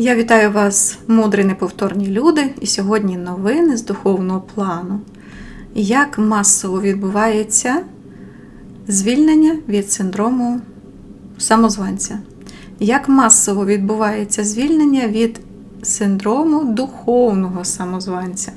Я вітаю вас, мудрі неповторні люди, і сьогодні новини з духовного плану. Як масово відбувається звільнення від синдрому самозванця? Як масово відбувається звільнення від синдрому духовного самозванця?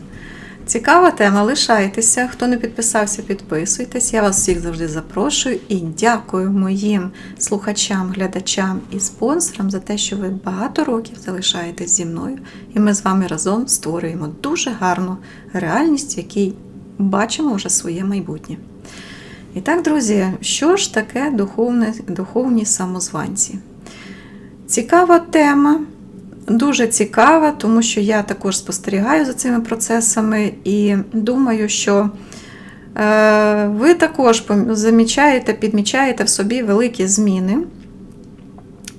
Цікава тема, лишайтеся. Хто не підписався, підписуйтесь. Я вас всіх завжди запрошую і дякую моїм слухачам, глядачам і спонсорам за те, що ви багато років залишаєтесь зі мною, і ми з вами разом створюємо дуже гарну реальність, в якій бачимо вже своє майбутнє. І так, друзі, що ж таке духовне, духовні самозванці? Цікава тема. Дуже цікава, тому що я також спостерігаю за цими процесами і думаю, що е, ви також замічаєте, підмічаєте в собі великі зміни.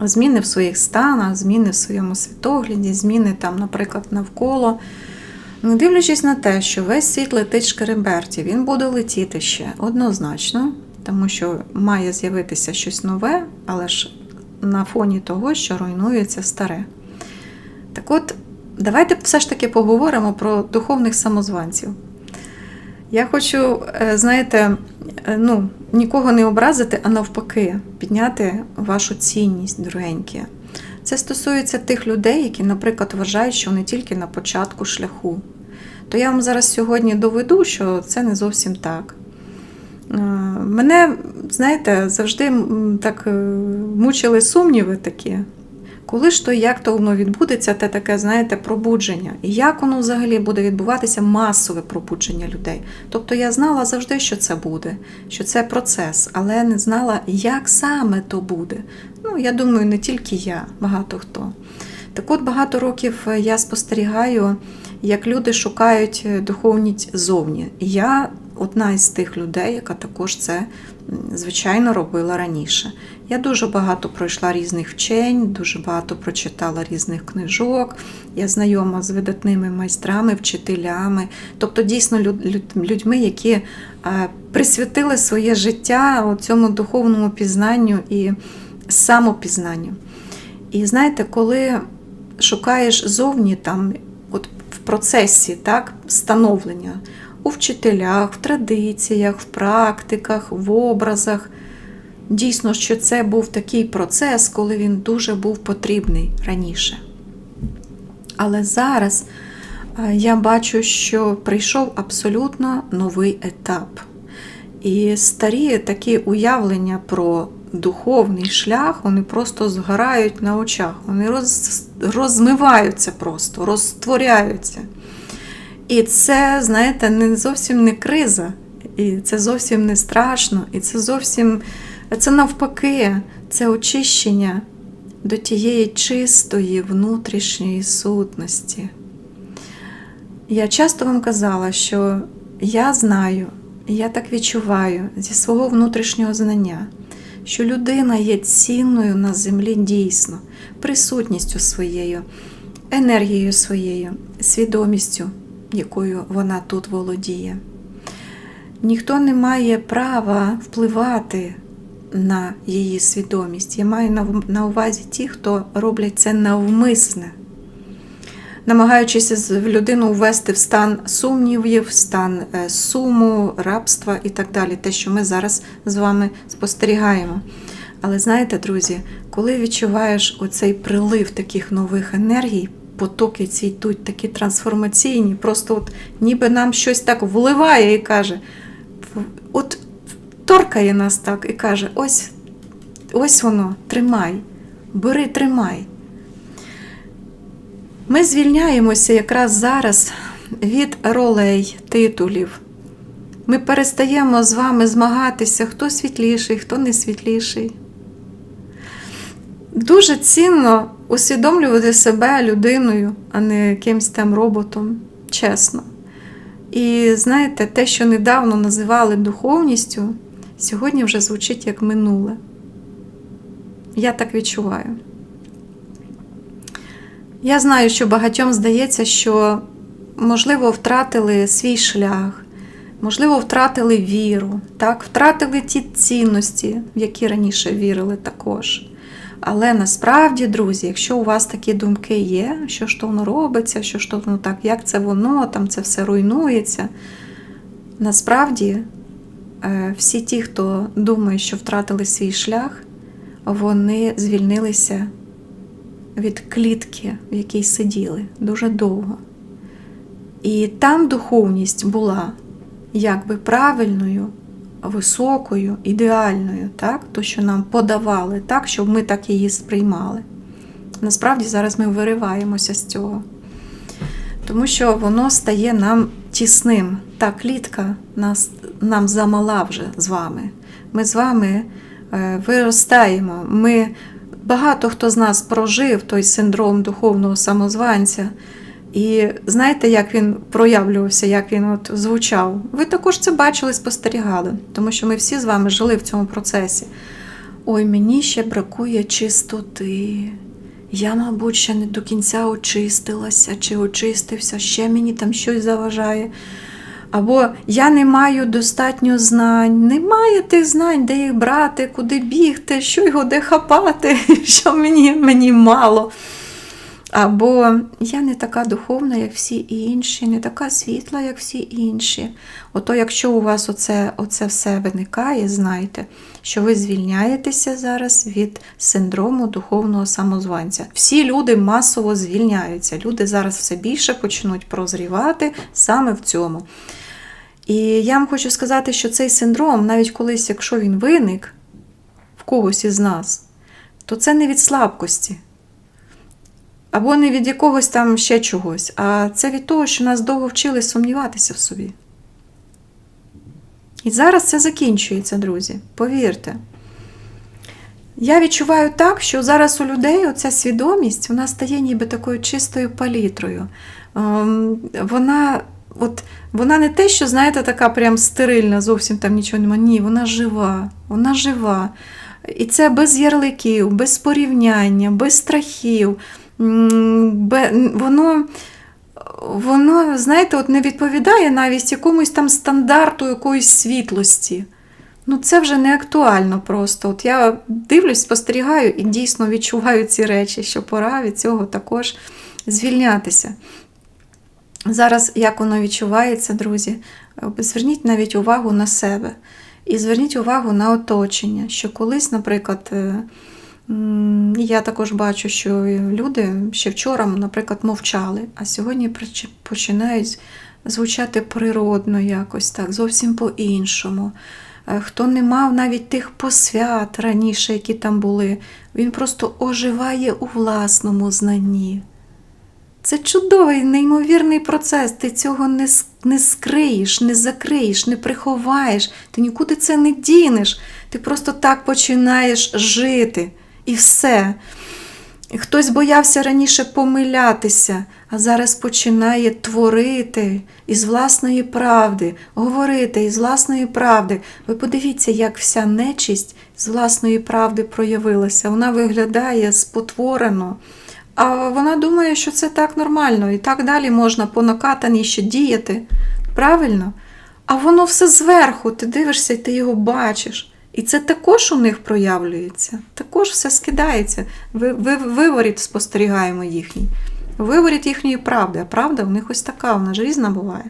Зміни в своїх станах, зміни в своєму світогляді, зміни там, наприклад, навколо. Не дивлячись на те, що весь світ летить шкереберті, він буде летіти ще однозначно, тому що має з'явитися щось нове, але ж на фоні того, що руйнується старе. Так от, давайте все ж таки поговоримо про духовних самозванців. Я хочу, е, знаєте, е, ну, нікого не образити, а навпаки, підняти вашу цінність, дорогенькі. Це стосується тих людей, які, наприклад, вважають, що вони тільки на початку шляху. То я вам зараз сьогодні доведу, що це не зовсім так. Е, Мене, знаєте, завжди так мучили сумніви такі. Коли ж то, як то воно відбудеться, те таке, знаєте, пробудження. І як воно взагалі буде відбуватися масове пробудження людей. Тобто я знала завжди, що це буде, що це процес, але не знала, як саме то буде. Ну, я думаю, не тільки я, багато хто. Так от багато років я спостерігаю, як люди шукають духовність зовні. І я одна із тих людей, яка також це, звичайно, робила раніше. Я дуже багато пройшла різних вчень, дуже багато прочитала різних книжок. Я знайома з видатними майстрами, вчителями, тобто дійсно люд- люд- людьми, які е, присвятили своє життя цьому духовному пізнанню і самопізнанню. І знаєте, коли шукаєш зовні там, от в процесі так, становлення, у вчителях, в традиціях, в практиках, в образах. Дійсно, що це був такий процес, коли він дуже був потрібний раніше. Але зараз е, я бачу, що прийшов абсолютно новий етап. І старі такі уявлення про духовний шлях, вони просто згорають на очах, вони роз, розмиваються просто, розтворяються. І це, знаєте, не зовсім не криза, і це зовсім не страшно, і це зовсім це навпаки, це очищення до тієї чистої внутрішньої сутності. Я часто вам казала, що я знаю, я так відчуваю зі свого внутрішнього знання, що людина є цінною на землі дійсно, присутністю своєю, енергією своєю, свідомістю, якою вона тут володіє. Ніхто не має права впливати на її свідомість. Я маю на- увазі ті, хто роблять це навмисне, намагаючись людину ввести в стан сумнівів, стан е, суму, рабства і так далі, те, що ми зараз з вами спостерігаємо. Але знаєте, друзі, коли відчуваєш оцей прилив таких нових енергій, потоки ці йдуть такі трансформаційні, просто от ніби нам щось так вливає і каже, от торкає нас так і каже: ось, ось воно, тримай, бери, тримай. Ми звільняємося якраз зараз від ролей, титулів. Ми перестаємо з вами змагатися, хто світліший, хто не світліший. Дуже цінно усвідомлювати себе людиною, а не якимсь там роботом, чесно. І знаєте, те, що недавно називали духовністю, сьогодні вже звучить як минуле. Я так відчуваю. Я знаю, що багатьом здається, що, можливо, втратили свій шлях, можливо, втратили віру, так? втратили ті цінності, в які раніше вірили також. Але насправді, друзі, якщо у вас такі думки є, що ж то воно робиться, що ж то воно так, як це воно, там це все руйнується. Насправді, е, всі ті, хто думає, що втратили свій шлях, вони звільнилися від клітки, в якій сиділи дуже довго. І там духовність була якби правильною, високою, ідеальною, так? то, що нам подавали, так, щоб ми так її сприймали. Насправді зараз ми вириваємося з цього. Тому що воно стає нам тісним. Та клітка нас, нам замала вже з вами. Ми з вами е, виростаємо. Ми, багато хто з нас прожив той синдром духовного самозванця. І знаєте, як він проявлювався, як він от звучав? Ви також це бачили, спостерігали, тому що ми всі з вами жили в цьому процесі. Ой, мені ще бракує чистоти. Я, мабуть, ще не до кінця очистилася чи очистився, ще мені там щось заважає. Або я не маю достатньо знань, немає тих знань, де їх брати, куди бігти, що його де хапати, що мені, мені мало. Або я не така духовна, як всі інші, не така світла, як всі інші. Ото, якщо у вас оце, оце все виникає, знайте, що ви звільняєтеся зараз від синдрому духовного самозванця. Всі люди масово звільняються. Люди зараз все більше почнуть прозрівати саме в цьому. І я вам хочу сказати, що цей синдром, навіть колись, якщо він виник в когось із нас, то це не від слабкості або не від якогось там ще чогось, а це від того, що нас довго вчили сумніватися в собі. І зараз це закінчується, друзі. Повірте. Я відчуваю так, що зараз у людей оця свідомість вона стає ніби такою чистою палітрою. Ем, Вона от, вона не те, що, знаєте, така прям стерильна, зовсім там нічого немає. Ні, вона жива, вона жива. І це без ярликів, без порівняння, без страхів. Воно, воно, знаєте, от не відповідає навіть якомусь там стандарту якоїсь світлості. Ну, це вже не актуально просто. От я дивлюсь, спостерігаю і дійсно відчуваю ці речі, що пора від цього також звільнятися. Зараз, як воно відчувається, друзі, зверніть навіть увагу на себе. І зверніть увагу на оточення, що колись, наприклад, е, я також бачу, що люди ще вчора, наприклад, мовчали, а сьогодні починають звучати природно якось так, зовсім по-іншому. Е, Хто не мав навіть тих посвят раніше, які там були, він просто оживає у власному знанні. Це чудовий, неймовірний процес. Ти цього не, не скриєш, не закриєш, не приховаєш, ти нікуди це не дінеш. Ти просто так починаєш жити. І все. Хтось боявся раніше помилятися, а зараз починає творити із власної правди, говорити із власної правди. Ви подивіться, як вся нечисть з власної правди проявилася. Вона виглядає спотворено. А вона думає, що це так нормально, і так далі можна по накатаній ще діяти. Правильно? А воно все зверху, ти дивишся і ти його бачиш. І це також у них проявлюється, також все скидається. Ви, ви, виворіт спостерігаємо їхній. Виворіт їхньої правди, а правда в них ось така, вона ж різна буває.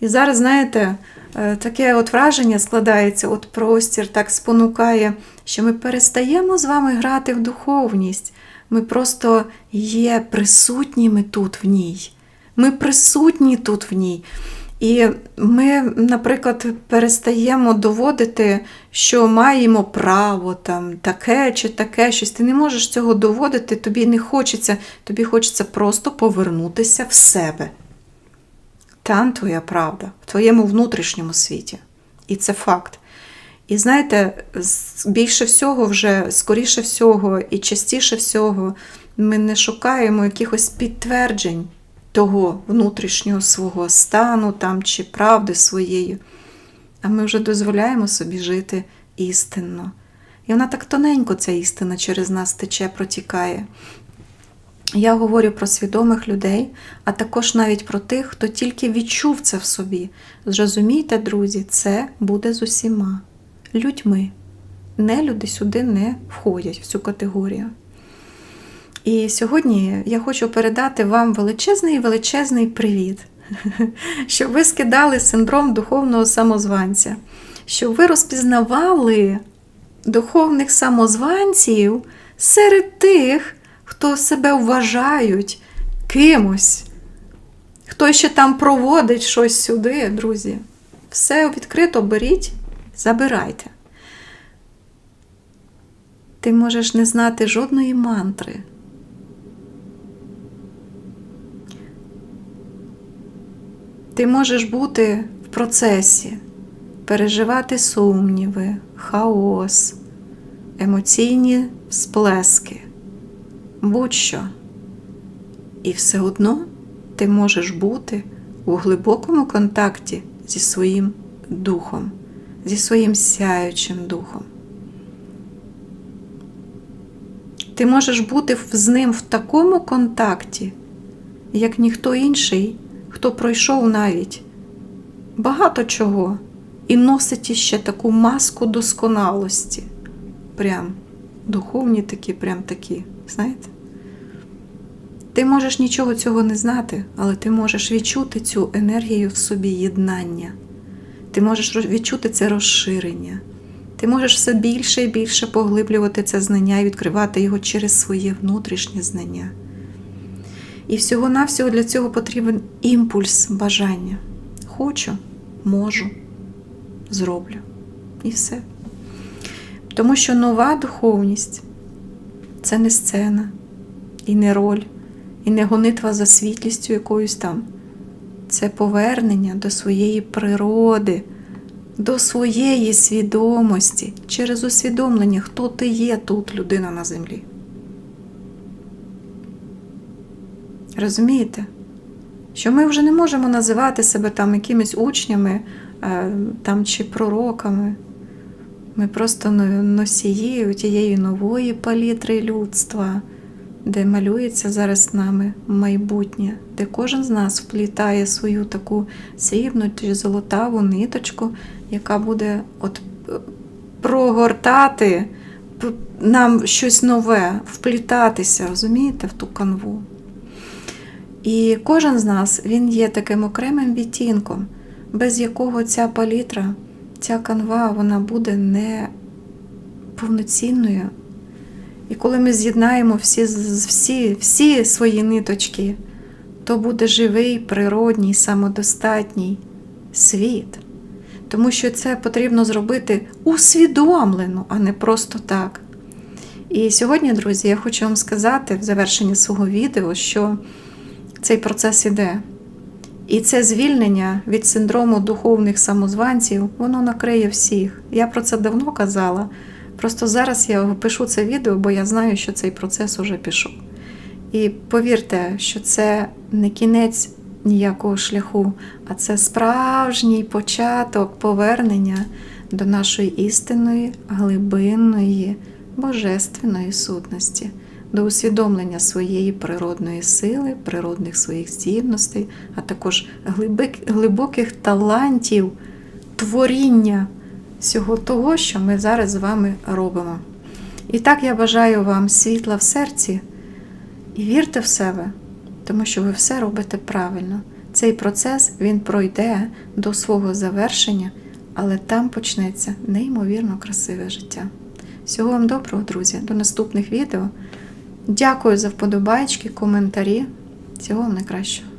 І зараз, знаєте, е, таке от враження складається, от простір так спонукає, що ми перестаємо з вами грати в духовність. Ми просто є присутніми тут в ній. Ми присутні тут в ній. І ми, наприклад, перестаємо доводити, що маємо право там таке чи таке щось. Ти не можеш цього доводити, тобі не хочеться, тобі хочеться просто повернутися в себе. Там твоя правда, в твоєму внутрішньому світі. І це факт. І знаєте, більше всього, вже скоріше всього і частіше всього ми не шукаємо якихось підтверджень того внутрішнього свого стану там, чи правди своєї, а ми вже дозволяємо собі жити істинно. І вона так тоненько, ця істина через нас тече, протікає. Я говорю про свідомих людей, а також навіть про тих, хто тільки відчув це в собі. Зрозумійте, друзі, це буде з усіма людьми. нелюди сюди не входять в цю категорію. І сьогодні я хочу передати вам величезний величезний привіт, щоб ви скидали синдром духовного самозванця, щоб ви розпізнавали духовних самозванців серед тих, хто себе вважають кимось, хто ще там проводить щось сюди, друзі. Все відкрито беріть, забирайте. Ти можеш не знати жодної мантри. Ти можеш бути в процесі, переживати сумніви, хаос, емоційні сплески, будь-що. І все одно ти можеш бути у глибокому контакті зі своїм духом, зі своїм сяючим духом. Ти можеш бути з ним в такому контакті, як ніхто інший, хто пройшов навіть багато чого і носить іще таку маску досконалості. Прям духовні такі, прям такі, знаєте? Ти можеш нічого цього не знати, але ти можеш відчути цю енергію в собі єднання. Ти можеш відчути це розширення. Ти можеш все більше і більше поглиблювати це знання і відкривати його через своє внутрішнє знання. І всього-навсього для цього потрібен імпульс бажання. Хочу, можу, зроблю. І все. Тому що нова духовність це не сцена, і не роль, і не гонитва за світлістю якоюсь там. Це повернення до своєї природи, до своєї свідомості через усвідомлення, хто ти є тут, людина на землі. Розумієте? Що ми вже не можемо називати себе там якимись учнями е, там, чи пророками. Ми просто носії тієї нової палітри людства, де малюється зараз нами майбутнє, де кожен з нас вплітає свою таку срібну чи золотаву ниточку, яка буде от прогортати нам щось нове, вплітатися, розумієте, в ту канву. І кожен з нас він є таким окремим відтінком, без якого ця палітра, ця канва, вона буде не повноцінною. І коли ми з'єднаємо всі, всі, всі свої ниточки, то буде живий, природній, самодостатній світ. Тому що це потрібно зробити усвідомлено, а не просто так. І сьогодні, друзі, я хочу вам сказати в завершенні свого відео, що цей процес іде. І це звільнення від синдрому духовних самозванців, воно накриє всіх. Я про це давно казала. Просто зараз я пишу це відео, бо я знаю, що цей процес уже пішов. І повірте, що це не кінець ніякого шляху, а це справжній початок повернення до нашої істинної, глибинної, божественної сутності до усвідомлення своєї природної сили, природних своїх здібностей, а також глибоких талантів, творіння всього того, що ми зараз з вами робимо. І так я бажаю вам світла в серці і вірте в себе, тому що ви все робите правильно. Цей процес він пройде до свого завершення, але там почнеться неймовірно красиве життя. Всього вам доброго, друзі, до наступних відео. Дякую за вподобайки, коментарі. Всього вам найкращого.